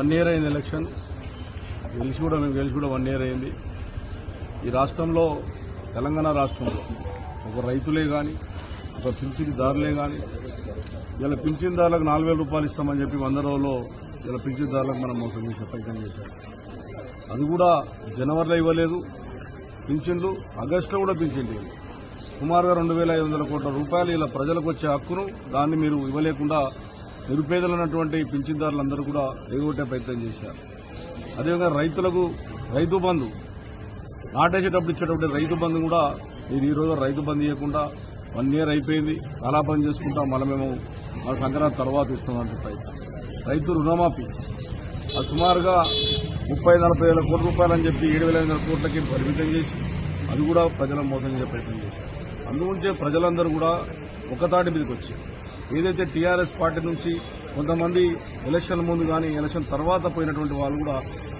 One year అయింది election. గెలిచి కూడా మేము గెలిచి కూడా వన్ ఇయర్ అయింది. ఈ రాష్ట్రంలో తెలంగాణ రాష్ట్రంలో ఒక రైతులే కానీ ఒక పింఛన్దారులే కానీ ఇలా పింఛన్దారులకు నాలుగు వేల రూపాయలు ఇస్తామని చెప్పి వంద రోజుల్లో ఇలా పింఛన్దారులకు మనం మోసం చేసే ప్రయత్నం చేశారు అది కూడా జనవరిలో ఇవ్వలేదు. పింఛన్లు ఆగస్టులో కూడా పింఛన్లు సుమారుగా రెండు వేల ఐదు వందల కోట్ల రూపాయలు ఇలా ప్రజలకు వచ్చే హక్కును దాన్ని మీరు ఇవ్వలేకుండా నిరుపేదలైనటువంటి పింఛన్దారులందరూ కూడా ఎగొట్టే ప్రయత్నం చేశారు. అదేవిధంగా రైతులకు రైతు బంధు నాటేసేటప్పుడు ఇచ్చేటప్పుడు రైతు బంధు కూడా నేను ఈరోజు రైతు బంధు ఇవ్వకుండా వన్ ఇయర్ అయిపోయింది కాలాపం చేసుకుంటాం మళ్ళీ మేము మన సంక్రాంతి తర్వాత ఇస్తామంటే ప్రయత్నం. రైతు రుణమాఫీ. అది సుమారుగా ముప్పై నలభై వేల కోట్ల రూపాయలు అని చెప్పి ఏడు వేల ఐదు వందల కోట్లకి పరిమితం చేసి అది కూడా ప్రజల మోసం చేసే ప్రయత్నం చేశారు. అందుగురించే ప్రజలందరూ కూడా ఒకతాటి మీదకి వచ్చారు. ఏదైతే టీఆర్ఎస్ పార్టీ నుంచి కొంతమంది ఎలక్షన్ ముందు కానీ ఎలక్షన్ తర్వాత పోయినటువంటి వాళ్ళు కూడా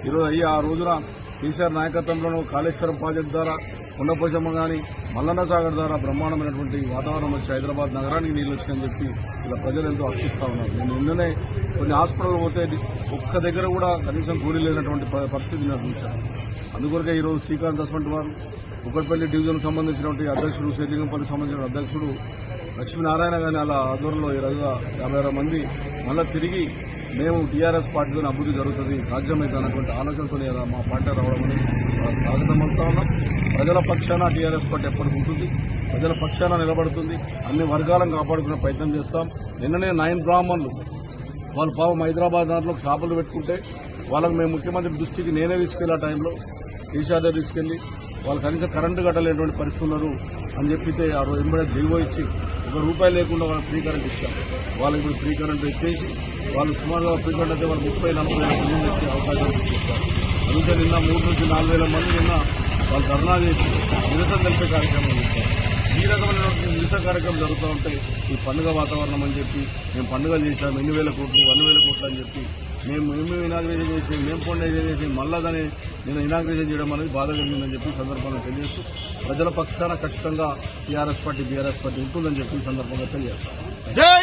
ఈరోజు అయ్యి ఆ రోజున కేసీఆర్ నాయకత్వంలోనూ కాళేశ్వరం ప్రాజెక్టు ద్వారా కొండపోచమ్మ కానీ మల్లన్న సాగర్ ద్వారా బ్రహ్మాండమైనటువంటి వాతావరణం వచ్చి హైదరాబాద్ నగరానికి నీళ్ళు వచ్చిందని చెప్పి ఇలా ప్రజలు ఎంతో ఆశిస్తా ఉన్నారు. నేను నిన్ననే కొన్ని హాస్పిటల్ పోతే ఒక్క దగ్గర కూడా కనీసం కూలీ లేనటువంటి పరిస్థితి నేను చూశాను. అందుకొరకే ఈరోజు శ్రీకాంత్ అస్మంట్ వారు కుక్కట్పల్లి డివిజన్ సంబంధించినటువంటి అధ్యక్షుడు శ్రీలింగంపల్లి సంబంధించిన అధ్యక్షుడు లక్ష్మీనారాయణ గారి అలా ఆధ్వర్యంలో ఈ రోజుగా యాభై ఆరు మంది మళ్ళా తిరిగి మేము టీఆర్ఎస్ పార్టీతో అభివృద్ధి జరుగుతుంది సాధ్యమైతే అన్నటువంటి ఆలోచనతో ఇలా మా పార్టీ రావడం అనేది చాలా స్వాగతం ఉన్నాం. ప్రజల పక్షాన టీఆర్ఎస్ పార్టీ ఎప్పటికి ఉంటుంది ప్రజల పక్షాన నిలబడుతుంది అన్ని వర్గాలను కాపాడుకునే ప్రయత్నం చేస్తాం. నిన్ననే నైన్ బ్రాహ్మణులు వాళ్ళు పాపం హైదరాబాద్ దాంట్లో షాపులు పెట్టుకుంటే వాళ్ళకి మేము ముఖ్యమంత్రి దృష్టికి నేనే తీసుకెళ్ళి ఆ టైంలో. కేసీఆర్ దగ్గర వాళ్ళు కనీసం కరెంటు కట్టలేనటువంటి పరిస్థితులు అని చెప్పితే ఆ రోజు ఎంబడే జీవో ఇచ్చి ఒక రూపాయి లేకుండా వాళ్ళకి ఫ్రీ కరెంట్ ఇచ్చాం. వాళ్ళకి ఇప్పుడు ఫ్రీ కరెంట్ ఇచ్చేసి వాళ్ళు సుమారుగా ఫ్రీ కరెంట్ అయితే వాళ్ళు ముప్పై నలభై వేల మంది వచ్చే అవకాశం ఇచ్చారు అందుకే నిన్న మూడు నుంచి నాలుగు వేల మంది నిన్న వాళ్ళు ధర్నా చేసి నిరసన తెలిపే కార్యక్రమం చేశారు ఈ రకమైన నిరసన కార్యక్రమం జరుగుతూ ఉంటే ఈ పండుగ వాతావరణం అని చెప్పి మేము పండుగలు చేశాం ఎన్ని వేల కోట్లు వంద వేల కోట్లు అని చెప్పి మేము మేము ఇనాగ్రేషన్ చేసి మేము పండుగ చేసి మళ్ళా దాన్ని నేను ఇనాగ్రేషన్ చేయడం అనేది బాధ కలిగిందని చెప్పి సందర్భంగా తెలియజేస్తూ ప్రజల పక్షాన ఖచ్చితంగా టీఆర్ఎస్ పార్టీ బీఆర్ఎస్ పార్టీ ఉంటుందని చెప్పి సందర్భంగా తెలియజేస్తాను జై